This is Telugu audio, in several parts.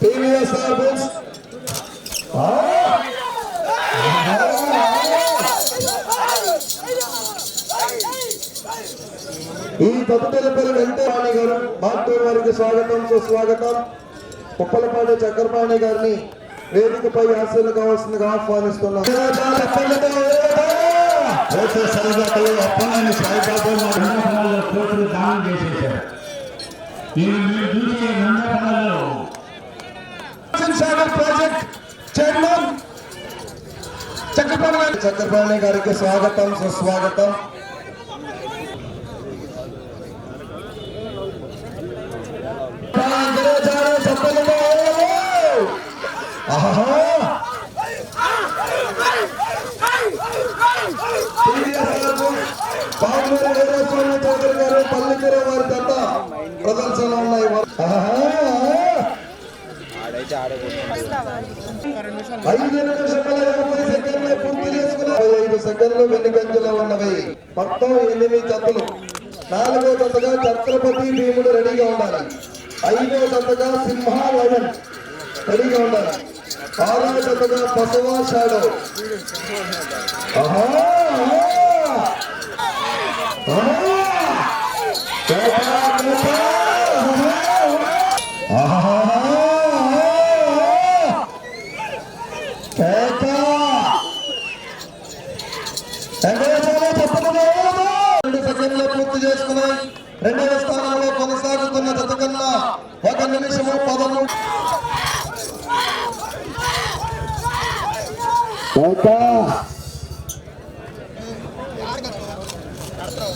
టీవీఎస్ఆర్ బుల్స్ ఈ తదుపరి పేరు వెంకటరాణి గారు మాటూరు వారికి స్వాగతం సుస్వాగతం ఉప్పలపాటి చక్రపాణి గారిని వేదికపై ఆశలు కావాల్సిందిగా ఆహ్వానిస్తున్నాం కోర్టు దానం చేసేశారు చైర్మన్ చక్రపాణి గారి చక్రపాణి గారికి స్వాగతం సుస్వాగతం ఆహా పాల్గొనే వీరస్వామి చౌదరి గారు పల్లికర వారి జత ప్రదర్శనలో ఉన్నాయి ఆహా! ఐదు నిమిషముల యాభై సెకండ్లు పూర్తి ఐదు సెకండ్లు ఉన్నవి మొత్తం ఎనిమిది జతలు నాలుగో జతగా ఛత్రపతి భీముడు రెడీగా ఉండాలి ఐదో జతగా సింహ లయన్ రెడీగా ఉండాలి ఆరో జతగా పశువా షాడో ఆహా! కేకా, కేకా! ఆహా! కేకా! వెంకటేశ్వర చెప్పకుండా ఏమో! రెండు సెకండ్లు పూర్తి చేసుకున్నాయి రెండవ స్థానంలో కొనసాగుతున్న జత కన్నా ఒక నిమిషము పదమూడు.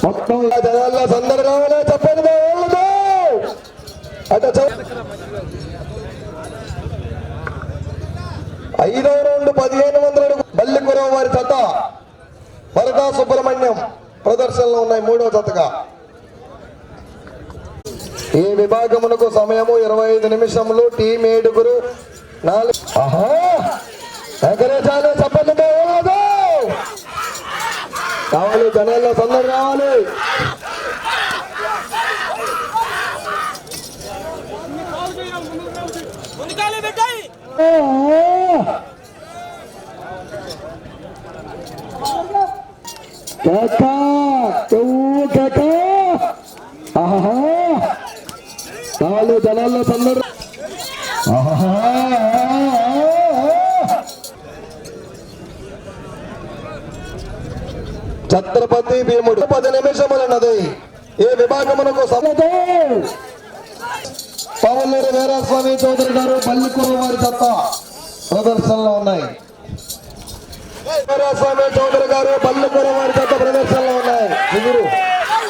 మొత్తం జనాల్లో సందడి రావాలే చెప్పండి మా ఐదో రౌండ్ పదిహేను వందల అడుగు వారి జత. వరదా సుబ్రహ్మణ్యం ప్రదర్శనలో ఉన్నాయి మూడో జతగా. ఈ విభాగమునకు సమయము ఇరవై ఐదు నిమిషములు. టీం ఏడుగురు. నాలుగు. చెప్పండి. కావాలి జనాల్లో సందడి రావాలి. ముందుకాలే కేకా చెవు కేకా ఆహా. కావాలి జనాల్లో సందడి ఆహా. ఛత్రపతి భీముడు. పది నిమిషములన్నది ఏ విభాగమునకు సమతో వీరస్వామి చౌదరి గారు పల్లికూరు వారి తప్ప ప్రదర్శనలో ఉన్నాయి. వీరస్వామి చౌదరి గారు పల్లికూరు వారి తప్ప ప్రదర్శనలో ఉన్నాయి. ఎదురు